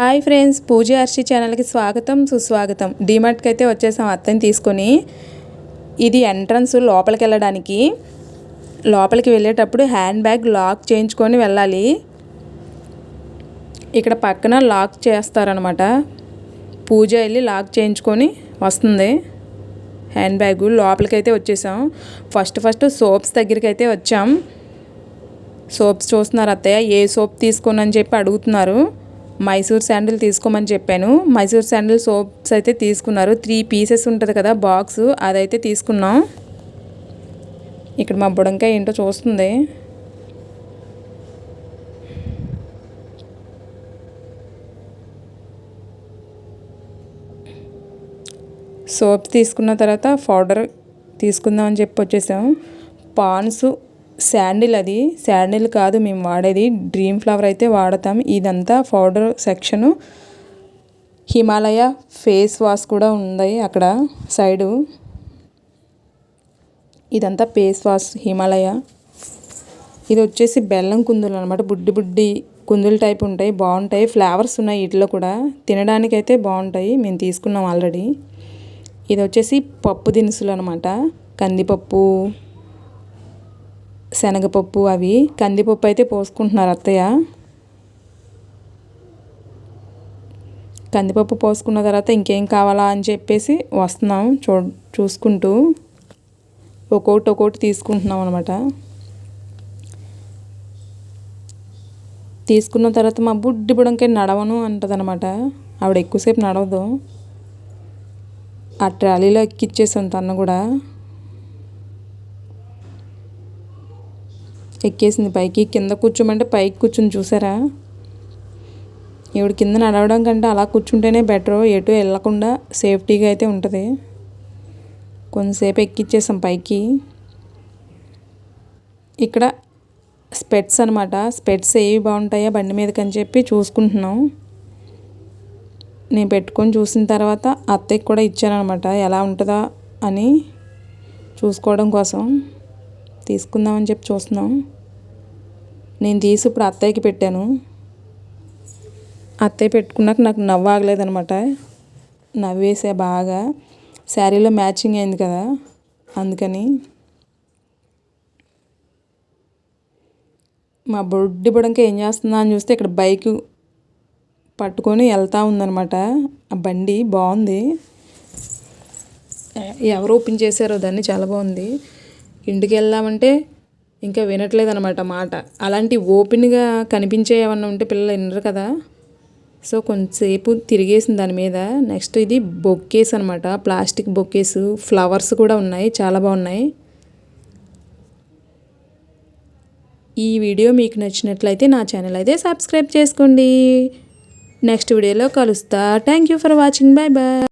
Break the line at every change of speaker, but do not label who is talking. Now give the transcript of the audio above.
Hi friends పూజ అర్షి ఛానల్కి స్వాగతం సుస్వాగతం. డిమార్ట్కి అయితే వచ్చేసాం అత్తని తీసుకొని. ఇది ఎంట్రన్స్ లోపలికి వెళ్ళడానికి. లోపలికి వెళ్ళేటప్పుడు హ్యాండ్ బ్యాగ్ లాక్ చేయించుకొని వెళ్ళాలి. ఇక్కడ పక్కన లాక్ చేస్తారనమాట పూజ వెళ్ళి లాక్ చేయించుకొని వస్తుంది. హ్యాండ్ బ్యాగ్ లోపలికి అయితే వచ్చేసాం. ఫస్ట్ ఫస్ట్ సోప్స్ దగ్గరికి అయితే వచ్చాం. సోప్స్ చూస్తున్నారు అత్తయ్య ఏ సోప్ తీసుకోనని అని చెప్పి అడుగుతున్నారు. మైసూర్ శాండిల్ తీసుకోమని చెప్పాను. మైసూర్ శాండిల్ సోప్స్ అయితే తీసుకున్నారు. త్రీ పీసెస్ ఉంటుంది కదా బాక్స్ అదైతే తీసుకున్నాం. ఇక్కడ మా బుడంకాయ ఏంటో చూస్తుంది. సోప్ తీసుకున్న తర్వాత పౌడర్ తీసుకుందామని చెప్పి వచ్చేసాం. పాన్స్ శాండిల్ అది. శాండిల్ కాదు మేము వాడేది. డ్రీమ్ ఫ్లవర్ అయితే వాడతాం. ఇదంతా powder section. Himalaya face wash కూడా ఉంది అక్కడ సైడు. ఇదంతా ఫేస్ వాష్ హిమాలయ. ఇది వచ్చేసి బెల్లం కుందులు అనమాట బుడ్డి బుడ్డి కుందులు టైప్ ఉంటాయి బాగుంటాయి. ఫ్లేవర్స్ ఉన్నాయి వీటిలో కూడా. తినడానికి అయితే బాగుంటాయి. మేము తీసుకున్నాం ఆల్రెడీ. ఇది వచ్చేసి పప్పు దినుసులు అనమాట కందిపప్పు శనగపప్పు అవి కందిపప్పు అయితే పోసుకుంటున్నారు అత్తయ్య. కందిపప్పు పోసుకున్న తర్వాత ఇంకేం కావాలా అని చెప్పేసి వస్తున్నాం చూ చూసుకుంటూ. ఒక్కొక్కటి ఒక్కొక్కటి తీసుకుంటున్నాం అనమాట తీసుకున్న తర్వాత మా బుడ్డి బుడంకే నడవను అంటదనమాట ఆవిడ ఎక్కువసేపు నడవదు. ఆ ట్రాలీలో ఎక్కిచ్చేసాం తను కూడా. ఎక్కేసింది పైకి. కింద కూర్చోమంటే పైకి కూర్చుని చూసారా? ఈవిడ కింద నడవడం కంటే అలా కూర్చుంటేనే బెటర్. ఎటు వెళ్ళకుండా సేఫ్టీగా అయితే ఉంటుంది. కొంతసేపు ఎక్కిచ్చేసాం పైకి. ఇక్కడ స్పెట్స్ అనమాట స్పెట్స్ ఏవి బాగుంటాయో బండి మీదకి అని చెప్పి చూసుకుంటున్నాం. నేను పెట్టుకొని చూసిన తర్వాత అత్తకి కూడా ఇచ్చానమాట ఎలా ఉంటుందా అని చూసుకోవడం కోసం. తీసుకుందామని చెప్పి చూస్తున్నాం. నేను తీసి ఇప్పుడు అత్తయ్యకి పెట్టాను. అత్తయ్య పెట్టుకున్నాక నాకు నవ్వు ఆగలేదనమాట నవ్వేసా బాగా. శారీలో మ్యాచింగ్ అయింది కదా అందుకని. మా బొడ్డి బుడంక ఏం చేస్తుందా అని చూస్తే ఇక్కడ బైక్ పట్టుకొని వెళ్తూ ఉందనమాట ఆ బండి బాగుంది. ఎవరు ఓపెన్ చేశారో దాన్ని చాలా బాగుంది. ఇంటికి వెళ్దామంటే ఇంకా వినట్లేదు అనమాట మాట. అలాంటి ఓపెన్గా కనిపించే ఏమన్నా ఉంటే పిల్లలు వినరు కదా. సో కొంతసేపు తిరిగేసింది దాని మీద. నెక్స్ట్ ఇది బొక్కేస్ అనమాట ప్లాస్టిక్ బొక్కేస్ ఫ్లవర్స్ కూడా ఉన్నాయి. చాలా బాగున్నాయి. ఈ వీడియో మీకు నచ్చినట్లయితే నా ఛానల్ అయితే సబ్స్క్రైబ్ చేసుకోండి. నెక్స్ట్ వీడియోలో కలుస్తా. Thank you for watching. Bye bye